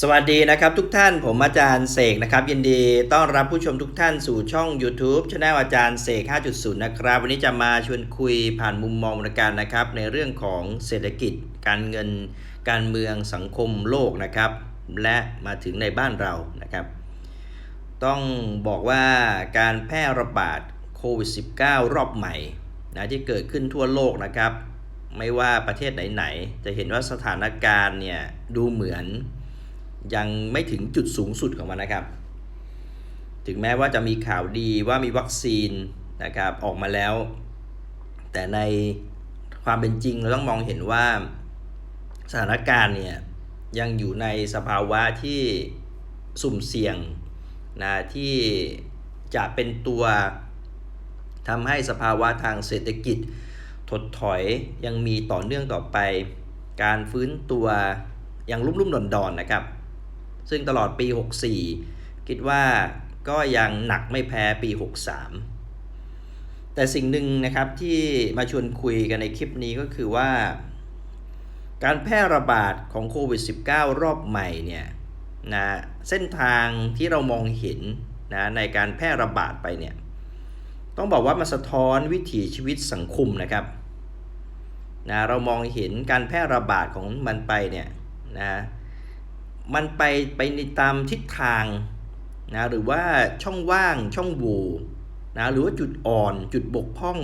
สวัสดีนะครับทุกท่านผมอาจารย์เสกนะครับ ยินดีต้อนรับผู้ชมทุกท่านสู่ช่อง YouTube ช anel อาจารย์เสก 5.0 นะครับ วันนี้จะมาชวนคุยผ่านมุมมองวรรการนะครับ ในเรื่องของเศรษฐกิจ การเงิน การเมืองสังคมโลกนะครับ และมาถึงในบ้านเรานะครับ ต้องบอกว่าการแพร่ระบาดโควิด -19 รอบใหม่นะที่เกิดขึ้นทั่วโลกนะครับ ไม่ว่าประเทศไหนๆจะเห็นว่าสถานการณ์เนี่ยดูเหมือน ยังไม่ถึงจุดสูงสุดของมันนะครับ ถึงแม้ว่าจะมีข่าวดีว่ามีวัคซีนนะครับออกมาแล้ว แต่ในความเป็นจริงเราต้องมองเห็นว่าสถานการณ์เนี่ยยังอยู่ในสภาวะที่สุ่มเสี่ยงนะที่จะเป็นตัวทำให้สภาวะทางเศรษฐกิจ ถดถอยยังมีต่อเนื่องต่อไป การฟื้นตัวยังรุ่มรุ่มดอนดอนนะครับ ซึ่งตลอดปี 64 คิดว่าก็ยังหนักไม่แพ้ปี 63 แต่สิ่งหนึ่งนะครับที่มาชวนคุยกันในคลิปนี้ก็คือว่า การแพร่ระบาดของโควิด -19 รอบใหม่เนี่ยนะเส้นทางที่เรามองเห็นนะในการแพร่ระบาดไปเนี่ยต้องบอกว่ามันสะท้อนวิถีชีวิตสังคมนะครับนะเรามองเห็นการแพร่ระบาดของมันไปเนี่ยนะ มันไปไปในตามทิศทางนะหรือว่าช่องว่างช่องโหว่นะหรือว่าจุดอ่อนจุดบกพร่อง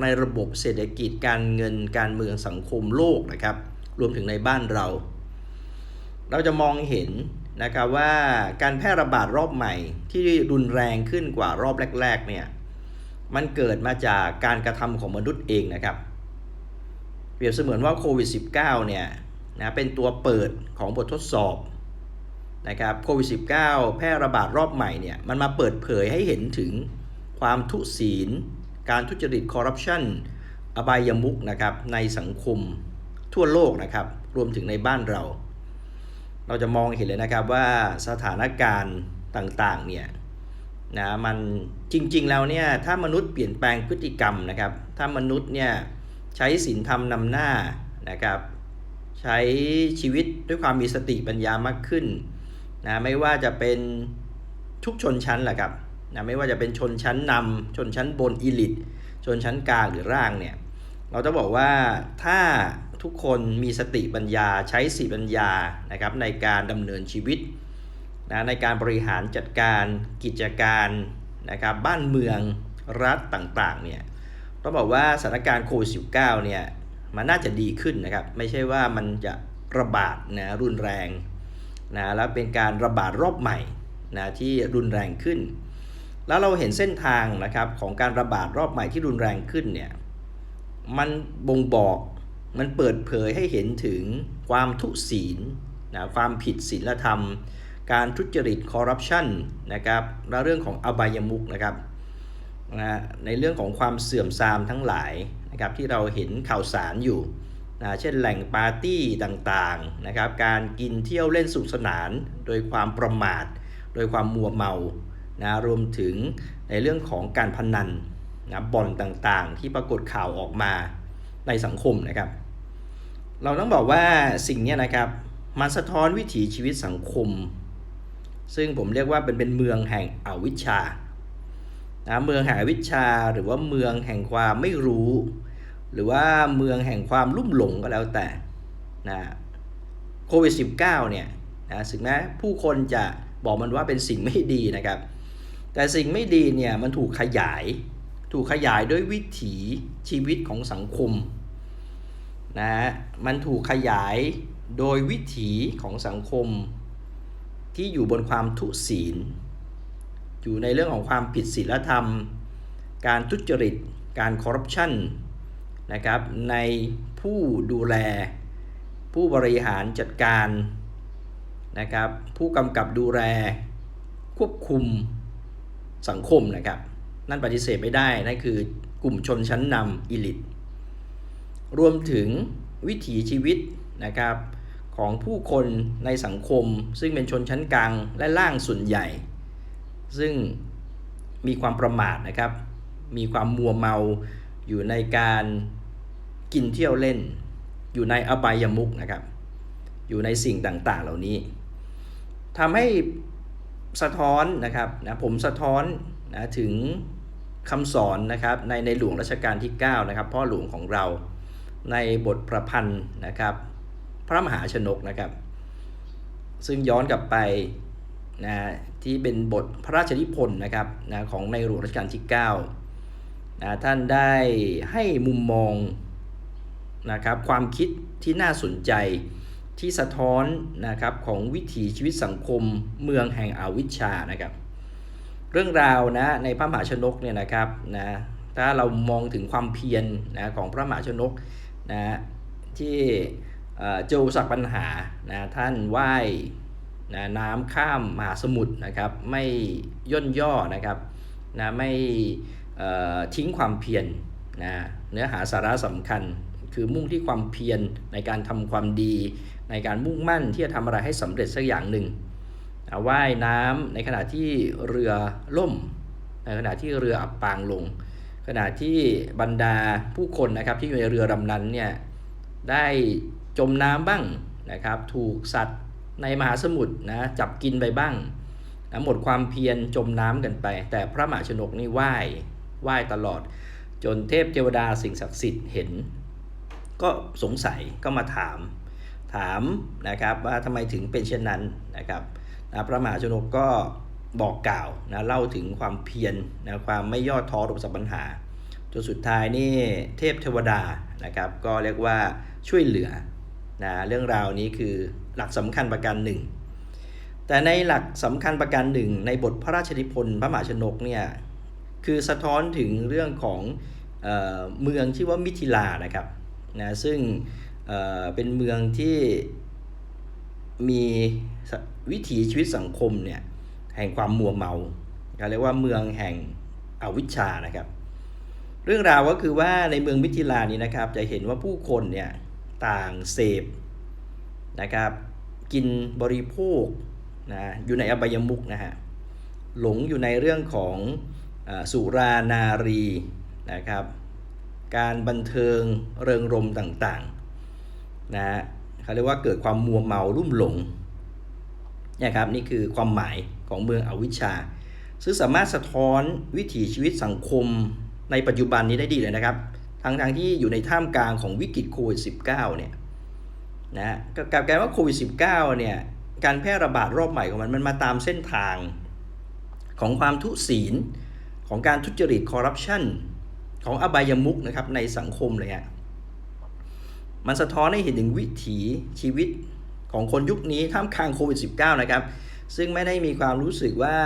ในระบบเศรษฐกิจการเงินการเมืองสังคมโลกนะครับ รวมถึงในบ้านเรา เราจะมองเห็นนะครับว่าการแพร่ระบาดรอบใหม่ที่รุนแรงขึ้นกว่ารอบแรกๆเนี่ยมันเกิดมาจากการกระทำของมนุษย์เองนะครับ เปรียบเสมือนว่าโควิด -19 เนี่ยนะเป็นตัวเปิดของบททดสอบ นะครับโควิด -19 แพร่ระบาดรอบใหม่เนี่ยมันมาเปิดเผยให้เห็นถึงความทุศีล การทุจริตคอร์รัปชันอบายมุกนะครับในสังคมทั่วโลกนะครับรวมถึงในบ้านเรา เราจะมองเห็นเลยนะครับว่าสถานการณ์ต่างๆเนี่ยนะมันจริงๆแล้วเนี่ยถ้ามนุษย์เปลี่ยนแปลงพฤติกรรมนะครับถ้ามนุษย์เนี่ยใช้ศีลธรรมนำหน้านะครับใช้ชีวิตด้วยความมีสติปัญญามากขึ้น นะไม่ว่าจะเป็นทุกชนชั้นแหละครับนะไม่ว่าจะเป็นชนชั้นนำชนชั้นบนอีลิตชนชั้นกลางหรือร่างเนี่ยเราจะบอกว่าถ้าทุกคนมีสติปัญญาใช้สติปัญญานะครับในการดำเนินชีวิตนะในการบริหารจัดการกิจการนะครับบ้านเมืองรัฐต่างๆเนี่ยต้องบอกว่าสถานการณ์โควิด -19 เนี่ยมันน่าจะดีขึ้นนะครับ ไม่ใช่ว่ามันจะระบาดนะรุนแรง นะแล้วเป็นการระบาดรอบใหม่นะที่รุนแรงขึ้น แล้วเราเห็นเส้นทางนะครับของการระบาดรอบใหม่ที่รุนแรงขึ้นเนี่ยมันบ่งบอกมันเปิดเผยให้เห็นถึงความทุศีลนะความผิดศีลธรรม การทุจริตคอร์รัปชันนะครับและเรื่องของอบายมุกนะครับนะในเรื่องของความเสื่อมทรามทั้งหลายนะครับที่เราเห็นข่าวสารอยู่ นะเช่นแหล่งปาร์ตี้ต่างๆนะครับการกินเที่ยวเล่นสุขสนาน โดยความประมาท โดยความมัวเมานะรวมถึงในเรื่องของการพนันนะบ่อนต่างๆ ที่ปรากฏข่าวออกมาในสังคมนะครับ เราต้องบอกว่าสิ่งนี้นะครับมันสะท้อนวิถีชีวิตสังคม ซึ่งผมเรียกว่าเป็นเป็นเมืองแห่งอวิชชานะเมืองแห่งอวิชชาหรือว่าเมืองแห่งความไม่รู้ หรือว่าเมืองแห่งความลุ่มหลงก็แล้วแต่นะโควิด -19 เนี่ยนะถึงแม้ผู้คนจะบอกมันว่าเป็นสิ่งไม่ดีนะครับ แต่สิ่งไม่ดีเนี่ยมันถูกขยาย ถูกขยายด้วยวิถีชีวิตของสังคมนะมันถูกขยายโดยวิถีของสังคม ที่อยู่บนความทุศีล อยู่ในเรื่องของความผิดศีลธรรม การทุจริต การคอร์รัปชัน นะครับในผู้ดูแล ผู้บริหารจัดการนะครับผู้กำกับดูแลควบคุมสังคมนะครับนั่นปฏิเสธไม่ได้นั่นคือกลุ่มชนชั้นนำอิลิทรวมถึงวิถีชีวิตนะครับของผู้คนในสังคม ซึ่งเป็นชนชั้นกลางและล่างส่วนใหญ่ ซึ่งมีความประมาทนะครับ มีความมัวเมา อยู่ในการกินเที่ยวเล่น อยู่ในอบายมุกนะครับ อยู่ในสิ่งต่างๆเหล่านี้ทำให้สะท้อนนะครับนะผมสะท้อนนะถึงคำสอนนะครับในในหลวงรัชกาลที่9นะครับพ่อหลวงของเราในบทประพันธ์นะครับ พระมหาชนกนะครับ ซึ่งย้อนกลับไปนะที่เป็นบทพระราชนิพนธ์นะครับนะของในหลวงรัชกาลที่ 9 นะท่านได้ให้มุมมองนะครับความคิดที่น่าสนใจที่สะท้อนนะครับของวิถีชีวิตสังคมเมืองแห่งอวิชชานะครับ เรื่องราวนะในพระมหาชนกเนี่ยนะครับนะถ้าเรามองถึงความเพียรนะของพระมหาชนกนะที่เอ่อเจอสักปัญหานะท่านว่ายนะน้ำข้ามมหาสมุทรนะครับ ไม่ย่นย่อนะครับนะไม่ ทิ้งความเพียรนะเนื้อหาสาระสำคัญ คือมุ่งที่ความเพียรในการทำความดี ในการมุ่งมั่นที่จะทำอะไรให้สำเร็จสักอย่างหนึ่งนะว่ายน้ำในขณะที่เรือล่ม ในขณะที่เรืออับปางลง ขณะที่บรรดาผู้คนนะครับที่อยู่ในเรือลำนั้นเนี่ยได้จมน้ำบ้างนะครับถูกสัตว์ในมหาสมุทรนะจับกินไปบ้างนะหมดความเพียรจมน้ำกันไป แต่พระมหาชนกนี่ว่าย ว่ายตลอด จนเทพเทวดาสิ่งศักดิ์สิทธิ์เห็น ก็สงสัยก็มาถาม ถามนะครับว่าทำไมถึงเป็นเช่นนั้นนะครับนะพระมหาชนกก็บอกกล่าวนะเล่าถึงความเพียรนะความไม่ย่อท้อต่อสับปัญหาจนสุดท้ายนี่เทพเทวดานะครับก็เรียกว่าช่วยเหลือนะเรื่องราวนี้คือหลักสำคัญประการหนึ่งแต่ในหลักสำคัญประการหนึ่งในบทพระราชนิพนธ์พระมหาชนกเนี่ย คือสะท้อนถึงเรื่องของเออเมืองที่ว่ามิถิลานะครับนะซึ่งเเป็นเมืองที่มีวิถีชีวิตสังคมเนี่ยแห่งความมัวเมาเรียกว่าเมืองแห่งอวิชชานะครับ เรื่องราวก็คือว่าในเมืองมิถิลานี้นะครับ จะเห็นว่าผู้คนเนี่ยต่างเสพนะครับกินบริโภคนะอยู่ในอบายมุกนะฮะหลงอยู่ในเรื่องของ สุรานารีนะครับ การบันเทิงเริงรมต่างๆนะฮะเขาเรียกว่าเกิดความมัวเมารุ่มหลงนี่ครับนี่คือความหมายของเมืองอวิชชา ซึ่งสามารถสะท้อนวิถีชีวิตสังคมในปัจจุบันนี้ได้ดีเลยนะครับทั้งทางๆที่อยู่ในท่ามกลางของวิกฤตโควิด -19 เนี่ยนะก็กลายว่าโควิด -19 เนี่ยการแพร่ระบาดรอบใหม่ของมันมันมาตามเส้นทางของความทุศีล ของการทุจริตคอร์รัปชันของอบายมุกนะครับในสังคมเลยฮะมันสะท้อนให้เห็นถึงวิถีชีวิตของคนยุคนี้ท่ามกลางโควิด -19 นะครับ ซึ่งไม่ได้มีความรู้สึกว่า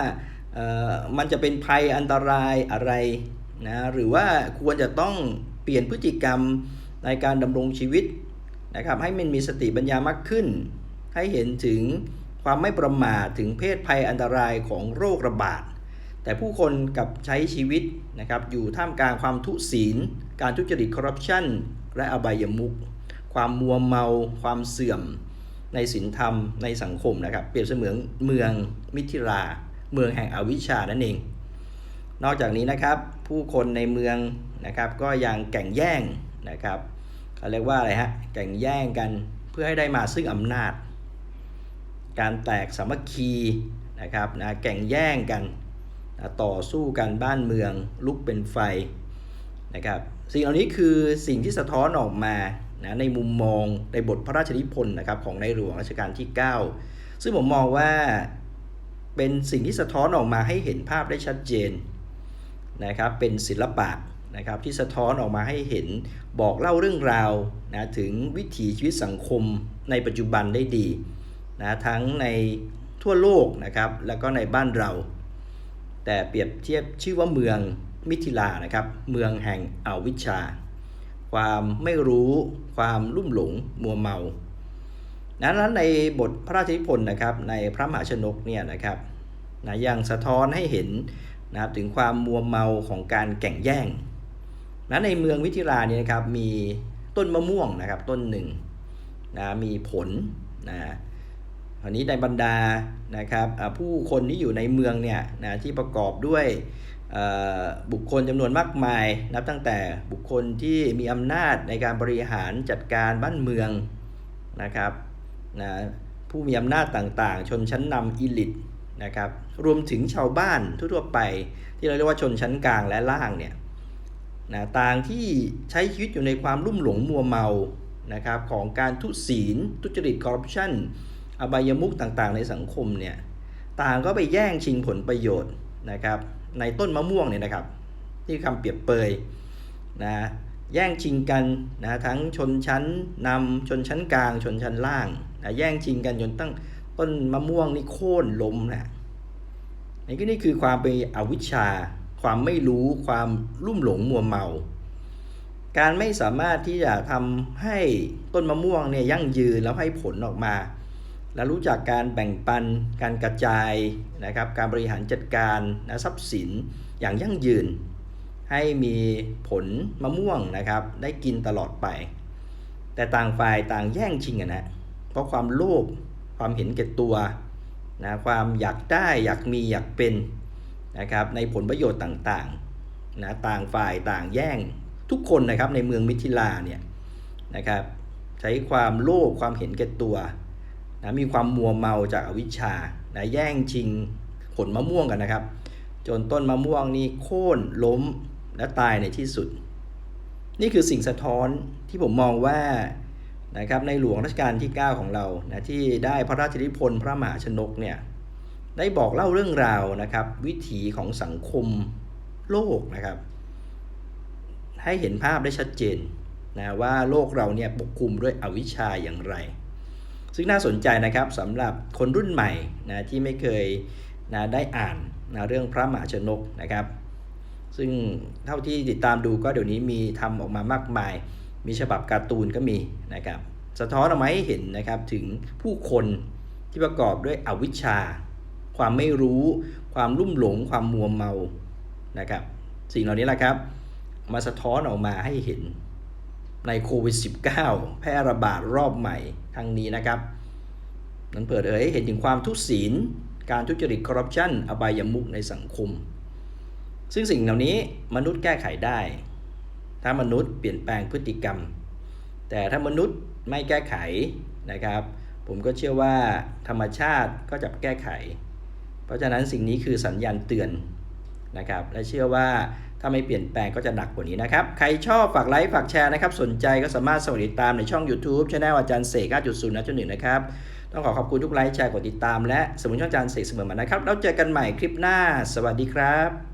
เอ่อมันจะเป็นภัยอันตรายอะไรนะหรือว่าควรจะต้องเปลี่ยนพฤติกรรมในการดำรงชีวิตนะครับให้มันมีสติปัญญามากขึ้น ให้เห็นถึงความไม่ประมาทถึงเพศภัยอันตรายของโรคระบาด แต่ผู้คนกับใช้ชีวิตนะครับอยู่ท่ามกลางความทุศีล การทุจริตคอร์รัปชันและอบายมุขความมัวเมา ความเสื่อม ในศีลธรรมในสังคมนะครับ เปรียบเสมือนเมืองมิถิลาเมืองแห่งอวิชชานั่นเอง นอกจากนี้นะครับผู้คนในเมืองนะครับก็ยังแข่งแย่งนะครับเขาเรียกว่าอะไรฮะแข่งแย่งกันเพื่อให้ได้มาซึ่งอำนาจ การแตกสามัคคีนะครับนะแข่งแย่งกัน ต่อสู้กันบ้านเมืองลุกเป็นไฟนะครับสิ่งเหล่านี้คือสิ่งที่สะท้อนออกมานะในมุมมองในบทพระราชนิพนธ์นะครับของในหลวงรัชกาลที่ 9 ซึ่งผมมองว่าเป็นสิ่งที่สะท้อนออกมาให้เห็นภาพได้ชัดเจนนะครับเป็นศิลปะนะครับที่สะท้อนออกมาให้เห็นบอกเล่าเรื่องราวนะถึงวิถีชีวิตสังคมในปัจจุบันได้ดีนะทั้งในทั่วโลกนะครับแล้วก็ในบ้านเรา แต่เปรียบเทียบชื่อว่าเมืองมิถิลานะครับ เมืองแห่งอวิชชา ความไม่รู้ ความลุ่มหลงมัวเมานั้นในบทพระราชนิพนธ์นะครับในพระมหาชนกเนี่ยนะครับนะยังสะท้อนให้เห็นนะครับถึงความมัวเมาของการแข่งแย่งนะในเมืองวิทิลาเนี่ยนะครับมีต้นมะม่วงนะครับต้นหนึ่งนะมีผลนะ อันนี้ในบรรดานะครับผู้คนที่อยู่ในเมืองเนี่ยนะที่ประกอบด้วยบุคคลจำนวนมากมาย นับตั้งแต่บุคคลที่มีอำนาจในการบริหารจัดการบ้านเมืองนะครับนะผู้มีอำนาจต่างๆ ชนชั้นนำอิลิทนะครับรวมถึงชาวบ้านทั่วๆไป ที่เราเรียกว่าชนชั้นกลางและล่างเนี่ยนะต่างที่ใช้ชีวิตอยู่ในความลุ่มหลงมัวเมานะครับของการทุศีลทุจริตคอร์รัปชัน อบายมุขต่างๆ ในสังคมเนี่ยต่างก็ไปแย่งชิงผลประโยชน์นะครับ ในต้นมะม่วงเนี่ยนะครับที่คำเปรียบเปยนะแย่งชิงกันนะทั้งชนชั้นนำชนชั้นกลางชนชั้นล่างนะแย่งชิงกันจนตั้งต้นมะม่วงนี่โค่นล้มนะนี่ก็นี่คือความเป็นอวิชชา ความไม่รู้ความลุ่มหลงมัวเมา การไม่สามารถที่จะทำให้ต้นมะม่วงเนี่ยยั่งยืนแล้วให้ผลออกมา และรู้จักการแบ่งปัน การกระจายนะครับ การบริหารจัดการนะทรัพย์สินอย่างยั่งยืน ให้มีผลมะม่วงนะครับ ได้กินตลอดไป แต่ต่างฝ่ายต่างแย่งชิงกันนะเพราะความโลภความเห็นแก่ตัวนะความอยากได้อยากมีอยากเป็นนะครับในผลประโยชน์ต่างๆนะต่างฝ่ายต่างแย่งทุกคนนะครับในเมืองมิถิลาเนี่ยนะครับใช้ความโลภความเห็นแก่ตัว นะมีความมัวเมาจากอวิชชานะแย่งชิงผลมะม่วงกันนะครับ จนต้นมะม่วงนี่โค่นล้มและตายในที่สุด นี่คือสิ่งสะท้อนที่ผมมองว่านะครับในหลวงรัชกาลที่ 9 ของเรานะที่ได้พระราชนิพนธ์พระมหาชนกเนี่ยได้บอกเล่าเรื่องราวนะครับ วิถีของสังคมโลกนะครับ ให้เห็นภาพได้ชัดเจนนะว่าโลกเราเนี่ยปกคลุมด้วยอวิชชาอย่างไร ซึ่งน่าสนใจนะครับสำหรับคนรุ่นใหม่นะที่ไม่เคยนะได้อ่านนะเรื่องพระมหาชนกนะครับ ซึ่งเท่าที่ติดตามดูก็เดี๋ยวนี้มีทำออกมามากมาย มีฉบับการ์ตูนก็มีนะครับ สะท้อนออกมาให้เห็นนะครับถึงผู้คนที่ประกอบด้วยอวิชชา ความไม่รู้ ความลุ่มหลง ความมัวเมานะครับ สิ่งเหล่านี้แหละครับ มาสะท้อนออกมาให้เห็น ในโควิด -19 แพร่ระบาดรอบใหม่ทางนี้นะครับ นั้นเปิดเผยเห็นถึงความทุศีล การทุจริตคอร์รัปชันอบายมุขในสังคม ซึ่งสิ่งเหล่านี้มนุษย์แก้ไขได้ ถ้ามนุษย์เปลี่ยนแปลงพฤติกรรม แต่ถ้ามนุษย์ไม่แก้ไขนะครับ ผมก็เชื่อว่าธรรมชาติก็จะแก้ไข เพราะฉะนั้นสิ่งนี้คือสัญญาณเตือนนะครับ และเชื่อว่า ถ้าไม่เปลี่ยนแปลงก็จะหนักกว่านี้นะครับ ใครชอบฝากไลค์ ฝากแชร์นะครับ สนใจก็สามารถสมัครติดตามในช่อง YouTube ช anel อาจารย์เสก9.0นะจุดหนึ่งนะครับ ต้องขอขอบคุณทุกไลค์แชร์กดติดตามและสมุนช่องอาจารย์เสกเสมอมานะครับ แล้วเจอกันใหม่คลิปหน้า สวัสดีครับ